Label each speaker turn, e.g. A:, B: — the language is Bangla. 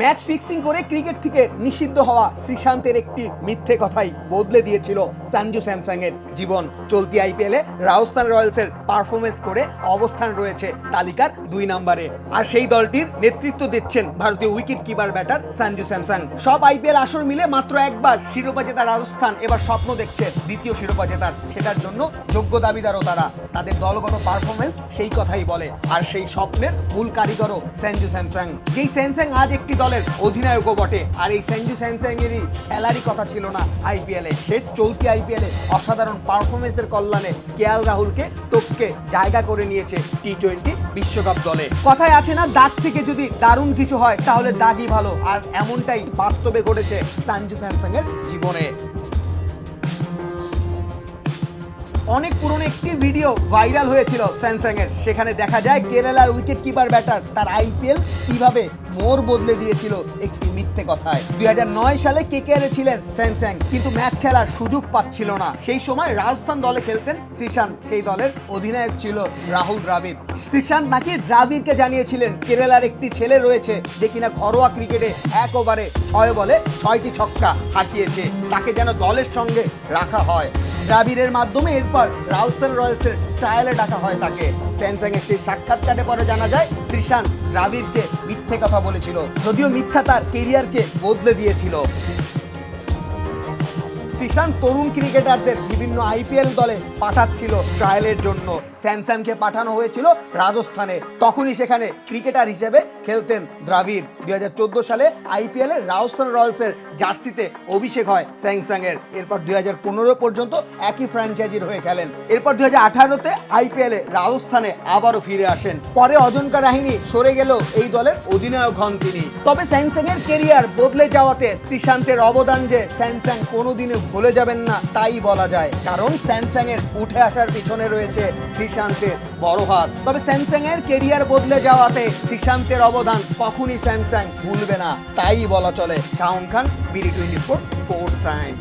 A: ম্যাচ ফিক্সিং করে ক্রিকেট থেকে নিষিদ্ধ হওয়া শ্রীশান্তের একটি মিথ্যে কথাই বদলে দিয়েছিল সঞ্জু স্যামসাং এর জীবন। চলতি আইপিএলে রাজস্থান রয়্যালসের পারফরমেন্স করে অবস্থান রয়েছে তালিকার দুই নম্বরে। আর সেই দলটির নেতৃত্ব দিচ্ছেন ভারতীয় wicket keeper batter Sanju Samson. সব আইপিএল আসর মিলে মাত্র একবার শিরোপা জেতা রাজস্থান এবার স্বপ্ন দেখছে দ্বিতীয় শিরোপা জেতার। সেটার জন্য যোগ্য দাবিদারও তারা। তাদের দলগত পারফরমেন্স সেই কথাই বলে। আর সেই স্বপ্নের মূল কারিগরও সঞ্জু স্যামসাং। যেই স্যামসাং আজ একটি দলের অধিনায়কও বটে। আর এই স্যান্ডি স্যামস্যাংয়েরই খেলারই কথা ছিল না আইপিএলে সে চলতি আইপিএলে অসাধারণ পারফরমেন্সের কল্যাণে কেয়াল রাহুলকে টপকে জায়গা করে নিয়েছে টি টোয়েন্টি বিশ্বকাপ দলে। কথায় আছে না, দাগ থেকে যদি দারুণ কিছু হয়, তাহলে দাগই ভালো। আর এমনটাই বাস্তবে ঘটেছে সঞ্জু স্যামসাং এর জীবনে। অনেক পুরনো একটি ভিডিও ভাইরাল হয়েছিল স্যামসাং এর সেখানে দেখা যায় কেরালার উইকেট কিপার ব্যাটার তার আইপিএল কীভাবে মোর বদলে দিয়েছিল একটি মিথ্যে কথায়। দুই নয় সালে কেকেআর ছিলেন স্যামসাং, কিন্তু ম্যাচ খেলার সুযোগ পাচ্ছিল না। সেই সময় রাজস্থান দলে খেলতেন শ্রীশান্ত সেই দলের অধিনায়ক ছিল রাহুল দ্রাবিড়। শ্রীশান্ত নাকি দ্রাবিড়কে জানিয়েছিলেন, কেরালার একটি ছেলে রয়েছে যে কিনা ঘরোয়া ক্রিকেটে এক ওভারে ছয় বলে ছয়টি ছক্কা হাঁকিয়েছে। তাকে যেন দলের সঙ্গে রাখা হয়। দ্রাবিড়ের মাধ্যমে এরপর রাজস্থান রয়্যালসের ট্রায়ালে ডাকা হয় তাকে। স্যামসাং এর সেই সাক্ষাৎকারে পরে জানা যায় শ্রীশান্ত দ্রাবিড়কে মিথ্যে কথা বলেছিল, যদিও মিথ্যা তার কেরিয়ারকে বদলে দিয়েছিল। শ্রীশান্ত তরুণ ক্রিকেটারদের বিভিন্ন আইপিএল দলে পাঠাচ্ছিল ট্রায়ালের জন্য। স্যামসাংকে পাঠানো হয়েছিল রাজস্থানে। তখনই সেখানে ক্রিকেটার হিসেবে খেলতেন দ্রাবিড়। দুই হাজার চোদ্দ সালে আইপিএলে রাজস্থান রয়্যালসের জার্সিতে অভিষেক হয় স্যামসাং এর এরপর দুই হাজার পনেরো পর্যন্ত একই ফ্র্যাঞ্চাইজির হয়ে খেলেন। এরপর দুই হাজার আঠারোতে আইপিএলে রাজস্থানে আবারও ফিরে আসেন। পরে অজন্কা রাহিনী সরে গেল এই দলের অধিনায়ক হন তিনি। তবে স্যামসাং এর কেরিয়ার বদলে যাওয়াতে শ্রীশান্তের অবদান যে স্যামসাং কোনোদিনও ভুলে যাবেন না, তাই বলা যায়। কারণ স্যামসাং এর উঠে আসার পিছনে রয়েছে শ্রীশান্তের বড় হাত। তবে স্যামসাং এর কেরিয়ার বদলে যাওয়াতে শ্রীশান্তের অবদান কখনই স্যামসাং ভুলবে না, তাই বলা চলে। Shahan Khan BD twenty four sports time